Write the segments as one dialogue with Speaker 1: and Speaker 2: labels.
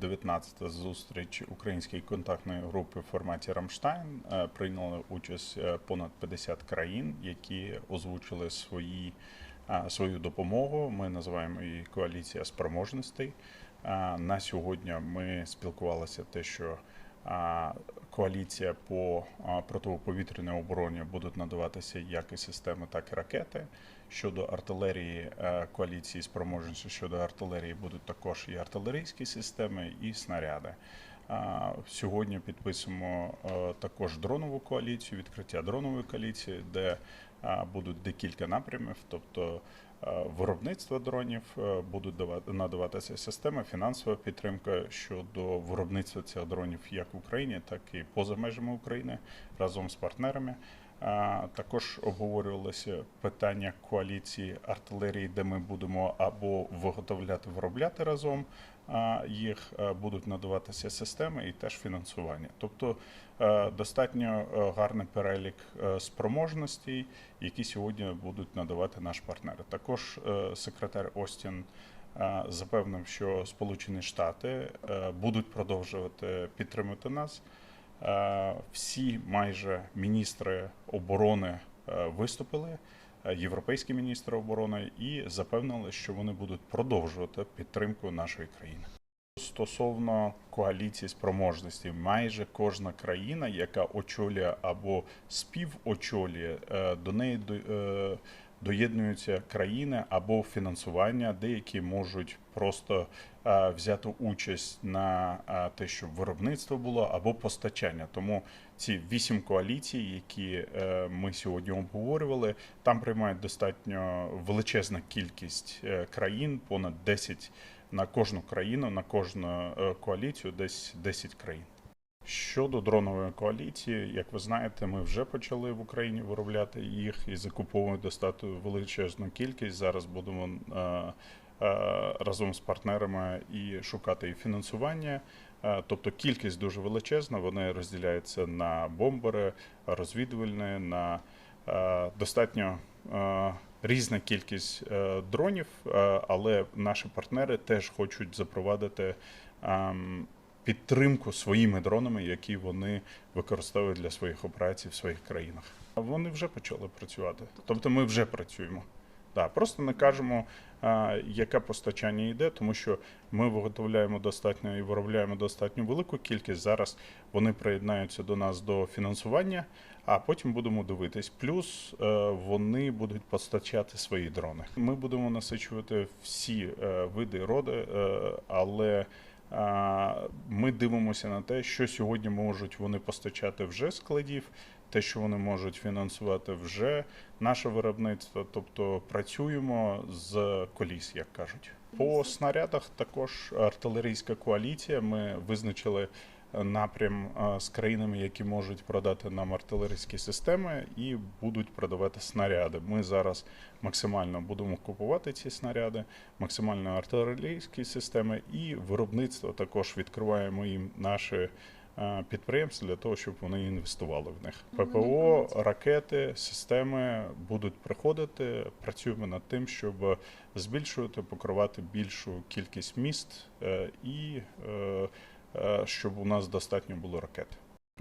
Speaker 1: 19 зустріч української контактної групи в форматі Рамштайн. Е, Прийняли участь е, понад 50 країн, які озвучили свої, е, свою допомогу. Ми називаємо її коаліція спроможностей. На сьогодні ми спілкувалися те, що коаліція по протиповітряній обороні будуть надаватися як і системи, так і ракети. Щодо артилерії е, коаліції спроможності щодо артилерії будуть також і артилерійські системи, і снаряди. Сьогодні підписуємо е, також дронову коаліцію, відкриття дронової коаліції, де будуть декілька напрямів, тобто е, виробництво дронів е, будуть давати надаватися система, фінансова підтримка щодо виробництва цих дронів як в Україні, так і поза межами України разом з партнерами. Також обговорювалося питання коаліції артилерії, де ми будемо або виготовляти, виробляти разом їх, будуть надаватися системи і теж фінансування. Тобто е, достатньо е, гарний перелік е, спроможностей, які сьогодні будуть надавати наші партнери. Також е, секретар Остін е, запевнив, що Сполучені Штати е, будуть продовжувати підтримувати нас. Всі майже міністри оборони виступили, європейські міністри оборони, і запевнили, що вони будуть продовжувати підтримку нашої країни. Стосовно коаліції спроможності, майже кожна країна, яка очолює або співочолює, до неї до- доєднуються країни або фінансування, деякі можуть просто е, взяти участь на е, те, щоб виробництво було або постачання. Тому ці вісім коаліцій, які е, ми сьогодні обговорювали, там приймають достатньо величезна кількість країн, понад 10 на кожну країну, на кожну коаліцію, десь 10 країн. Щодо дронової коаліції, як ви знаєте, ми вже почали в Україні виробляти їх і закуповуємо достатньо величезну кількість. Зараз будемо е, е, разом з партнерами і шукати і фінансування. Е, Тобто кількість дуже величезна. Вони розділяються на бомбери, розвідувальні, на достатньо різна кількість дронів, але наші партнери теж хочуть запровадити. Підтримку своїми дронами, які вони використовують для своїх операцій в своїх країнах. Вони вже почали працювати. Тобто ми вже працюємо. Да, просто не кажемо, а, яке постачання йде, тому що ми виготовляємо достатньо і виробляємо достатньо велику кількість. Зараз вони приєднаються до нас до фінансування, а потім будемо дивитись. Плюс е, вони будуть постачати свої дрони. Ми будемо насичувати всі е, види роди, е, але Ми дивимося на те, що сьогодні можуть вони постачати вже складів, те, що вони можуть фінансувати вже наше виробництво. Тобто працюємо з коліс, як кажуть. По снарядах також артилерійська коаліція. Ми визначили напрям з країнами, які можуть продати нам артилерійські системи і будуть продавати снаряди. Ми зараз максимально будемо купувати ці снаряди, максимально артилерійські системи і виробництво також відкриваємо їм наші е, підприємства для того, щоб вони інвестували в них. ППО, ракети, системи будуть приходити. Працюємо над тим, щоб збільшувати, покривати більшу кількість міст е, і е, е, щоб у нас достатньо було ракет.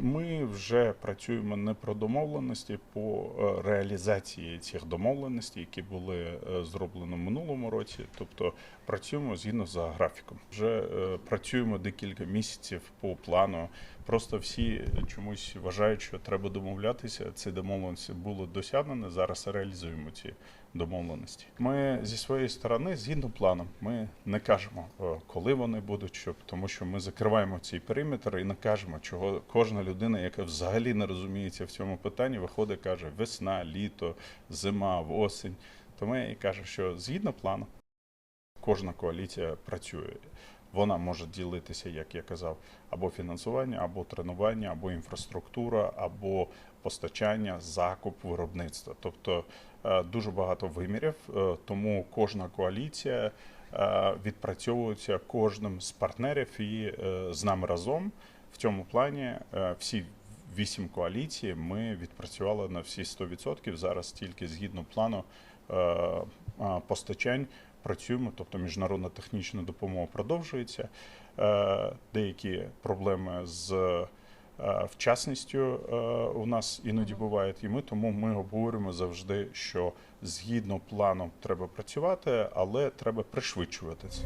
Speaker 1: Ми вже працюємо не про домовленості по е, реалізації цих домовленостей, які були е, зроблені в минулому році. Тобто працюємо згідно за графіком. Вже е, працюємо декілька місяців по плану. Просто всі чомусь вважають, що треба домовлятися. Ці домовленості були досягнені. Зараз реалізуємо ці домовленості. Ми зі своєї сторони, згідно плану, ми не кажемо, е, коли вони будуть, щоб тому, що ми закриваємо цей периметр і не кажемо, чого кожна людина, яка взагалі не розуміється в цьому питанні, виходить, каже весна, літо, зима, осінь. Тому я і кажу, що згідно плану, кожна коаліція працює. Вона може ділитися, як я казав, або фінансування, або тренування, або інфраструктура, або постачання, закуп, виробництва. Тобто е, дуже багато вимірів, е, тому кожна коаліція е, відпрацьовується кожним з партнерів і з нами разом. В цьому плані всі вісім коаліцій ми відпрацювали на всі 100%. Зараз тільки згідно плану постачань працюємо, тобто міжнародна технічна допомога продовжується. Е, Деякі проблеми з е, вчасністю е, у нас іноді бувають, і ми тому ми обговорюємо завжди, що згідно плану треба працювати, але треба пришвидшувати це.